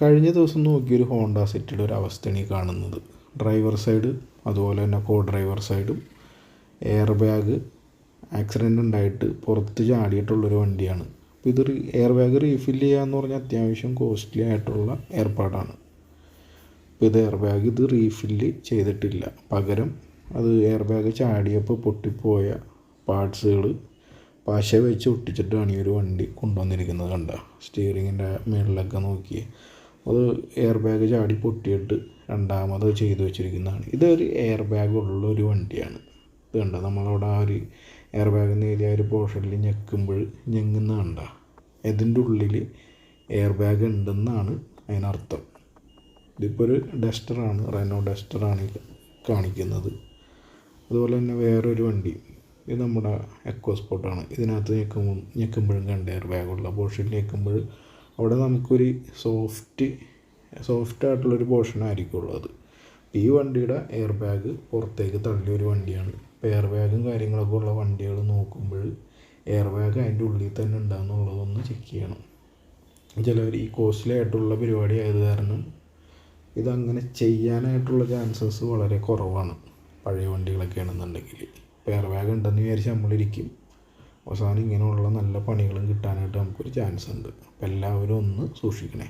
കഴിഞ്ഞ ദിവസം നോക്കിയൊരു ഹോണ്ട സിറ്റിയുടെ ഒരു അവസ്ഥയാണ് ഈ കാണുന്നത്. ഡ്രൈവർ സൈഡ് അതുപോലെ തന്നെ കോ ഡ്രൈവർ സൈഡും എയർ ബാഗ് ആക്സിഡന്റ് ഉണ്ടായിട്ട് പുറത്ത് ചാടിയിട്ടുള്ളൊരു വണ്ടിയാണ്. അപ്പോൾ ഇത് എയർ ബാഗ് റീഫിൽ ചെയ്യുക എന്ന് പറഞ്ഞാൽ അത്യാവശ്യം കോസ്റ്റ്ലി ആയിട്ടുള്ള ഏർപ്പാടാണ്. അപ്പോൾ ഇത് എയർ ബാഗ് ഇത് റീഫില്ല് ചെയ്തിട്ടില്ല. പകരം അത് എയർ ബാഗ് ചാടിയപ്പോൾ പൊട്ടിപ്പോയ പാർട്സുകൾ പശ വെച്ച് ഒട്ടിച്ചിട്ടാണ് ഈ ഒരു വണ്ടി കൊണ്ടുവന്നിരിക്കുന്നത് കണ്ട? സ്റ്റിയറിങ്ങിന്റെ മുകളിലൊക്കെ നോക്കി അത് എയർ ബാഗ് ചാടി പൊട്ടിയിട്ട് രണ്ടാമത് ചെയ്തു വെച്ചിരിക്കുന്നതാണ്. ഇതൊരു എയർ ബാഗ് ഉള്ള ഒരു വണ്ടിയാണ്. ഇത് കണ്ട? നമ്മളവിടെ ആ ഒരു എയർ ബാഗ് നേരിയ ഒരു പോർഷനിൽ ഞെക്കുമ്പോൾ ഞെങ്ങുന്ന കണ്ട? ഇതിന്റെ ഉള്ളിൽ എയർ ബാഗ് ഉണ്ടെന്നാണ് അതിനർത്ഥം. ഇതിപ്പോൾ ഒരു ഡസ്റ്ററാണ് റെനോ ഡസ്റ്ററാണ് കാണിക്കുന്നത്. അതുപോലെ തന്നെ വേറൊരു വണ്ടി. ഇത് നമ്മുടെ എക്കോ സ്പോട്ടാണ് ഇതിനകത്ത് ഞെക്കുമ്പോൾ ഞെക്കുമ്പോഴും കണ്ട? എയർ ബാഗുള്ള പോർഷനിൽ ഞെക്കുമ്പോൾ അവിടെ നമുക്കൊരു സോഫ്റ്റ് സോഫ്റ്റ് ആയിട്ടുള്ളൊരു പോർഷൻ ആയിരിക്കും ഉള്ളത്. ഈ വണ്ടിയുടെ എയർ ബാഗ് പുറത്തേക്ക് തള്ളിയ ഒരു വണ്ടിയാണ്. ഇപ്പോൾ എയർ ബാഗും കാര്യങ്ങളൊക്കെ ഉള്ള വണ്ടികൾ നോക്കുമ്പോൾ എയർ ബാഗ് അതിന്റെ ഉള്ളിൽ തന്നെ ഉണ്ടാകുന്നുള്ളതൊന്ന് ചെക്ക് ചെയ്യണം. ചിലവർ ഈ കോസ്റ്റ്ലി ആയിട്ടുള്ള പരിപാടി ആയത് കാരണം ഇതങ്ങനെ ചെയ്യാനായിട്ടുള്ള ചാൻസസ് വളരെ കുറവാണ് പഴയ വണ്ടികളൊക്കെ ആണെന്നുണ്ടെങ്കിൽ ഇപ്പോൾ എയർ ബാഗ് ഉണ്ടെന്ന് വിചാരിച്ച് നമ്മളിരിക്കും. അവസാനം ഇങ്ങനെയുള്ള നല്ല പണികളും ചാൻസ് ഉണ്ട് അപ്പോൾ എല്ലാവരും ഒന്ന് സൂക്ഷിക്കണേ.